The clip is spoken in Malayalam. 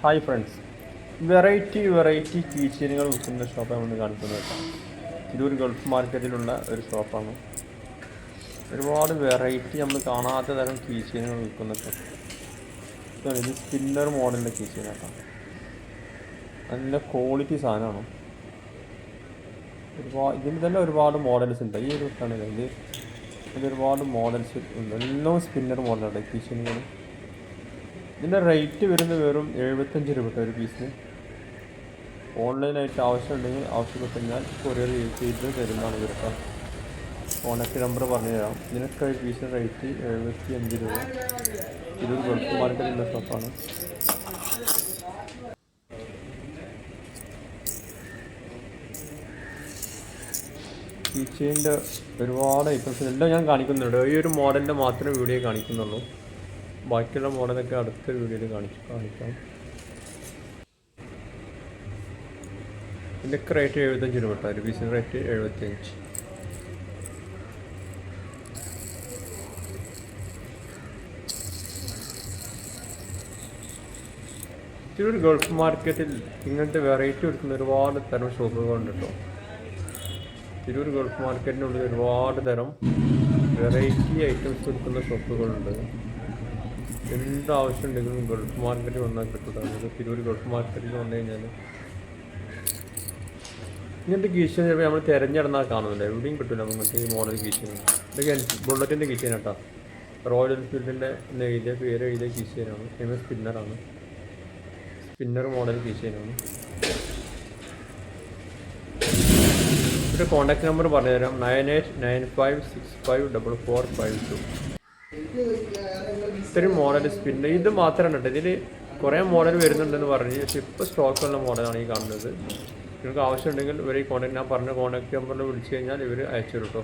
ഹായ് ഫ്രണ്ട്സ് വെറൈറ്റി വെറൈറ്റി കീച്ചീനുകൾ വിൽക്കുന്ന ഷോപ്പാണ് നമ്മൾ കാണിക്കുന്നത് ഇതൊരു ഗൾഫ് മാർക്കറ്റിലുള്ള ഒരു ഷോപ്പാണ് ഒരുപാട് വെറൈറ്റി നമ്മൾ കാണാത്ത തരം കീച്ചീനുകൾ വിൽക്കുന്ന ഷോപ്പ് ഇത് സ്പിന്നർ മോഡലിന്റെ കീച്ചെയിൻ കേട്ടോ നല്ല ക്വാളിറ്റി സാധനമാണ്. ഒരുപാട് ഇതിൽ തന്നെ ഒരുപാട് മോഡൽസ് ഉണ്ട്. ഈ ഒരു ഇതിൽ ഒരുപാട് മോഡൽസ് ഉണ്ട്. എല്ലാം സ്പിന്നർ മോഡലാണ് കീച്ചെയിനുകൾ ഇതിന്റെ റേറ്റ് വരുന്ന വെറും എഴുപത്തഞ്ച് രൂപ ഒരു പീസിന് ഓൺലൈനായിട്ട് ആവശ്യമുണ്ടെങ്കിൽ ആവശ്യപ്പെട്ട് ഞാൻ കൊറിയർ ചെയ്ത് തരുന്നതാണ് ഇവർക്ക് കോൺടാക്ട് നമ്പർ പറഞ്ഞുതരാം. ഇതിനൊക്കെ ഒരു പീസിന് റേറ്റ് എഴുപത്തി അഞ്ച് രൂപ. ഇതൊരു ഗൾഫ് മാർക്കറ്റിന്റെ ഷോപ്പാണ് കീച്ചെയിന്റെ ഒരുപാട് ഐറ്റംസ് എല്ലാം ഞാൻ കാണിക്കുന്നുണ്ട്. ഈ ഒരു മോഡലിന്റെ മാത്രമേ വീഡിയോ കാണിക്കുന്നുള്ളൂ. ബാക്കിയുള്ള മോഡലൊക്കെ അടുത്ത വീഡിയോയിൽ കാണിച്ചു കാണിക്കാം. ഇതിന്റെയൊക്കെ റേറ്റ് എഴുപത്തഞ്ച് രൂപ കേട്ടോ. ഒരു പീസിന്റെ റേറ്റ് എഴുപത്തിയഞ്ച് തിരൂർ ഗൾഫ് മാർക്കറ്റിൽ ഇങ്ങനത്തെ വെറൈറ്റി കൊടുക്കുന്ന ഒരുപാട് തരം ഷോപ്പുകളുണ്ട് കേട്ടോ. തിരൂർ ഗൾഫ് മാർക്കറ്റിനുള്ളിൽ ഒരുപാട് തരം വെറൈറ്റി ഐറ്റംസ് കൊടുക്കുന്ന ഷോപ്പുകളുണ്ട്. എന്ത് ആവശ്യം ഉണ്ടെങ്കിലും ഗൾഫ് മാർക്കറ്റിൽ വന്നാൽ കിട്ടും തിരൂർ ഗൾഫ് മാർക്കറ്റിൽ വന്നു കഴിഞ്ഞാൽ ഇങ്ങനത്തെ കീശൻ ചിലപ്പോൾ നമ്മൾ തിരഞ്ഞെടുന്നാൽ കാണുന്നില്ല. എവിടെയും കിട്ടില്ല നമുക്ക് ഈ മോഡൽ കീശൻ ബുള്ളറ്റിന്റെ കീശൻ കേട്ടോ. റോയൽ എൻഫീൽഡിന്റെ എഴുതിയ പേര് എഴുതിയ കീശനാണ് എം എസ് സ്പിന്നറാണ് സ്പിന്നർ മോഡൽ കീശനാണ് ഇവിടെ കോൺടാക്ട് നമ്പർ പറഞ്ഞുതരാം. Nine eight nine five six five double four five two ഇത്രയും മോഡൽ പിന്നെ ഇത് മാത്രമാണ് കേട്ടോ. ഇതിൽ കുറേ മോഡൽ വരുന്നുണ്ടെന്ന് പറഞ്ഞ്. പക്ഷേ ഇപ്പോൾ സ്റ്റോക്കുള്ള മോഡലാണ് ഈ കാണുന്നത്. നിങ്ങൾക്ക് ആവശ്യമുണ്ടെങ്കിൽ ഇവർ ഈ കോൺടാക്ട് ഞാൻ പറഞ്ഞ കോൺടാക്ട് നമ്പറിൽ വിളിച്ചു കഴിഞ്ഞാൽ ഇവർ അയച്ചു കേട്ടോ.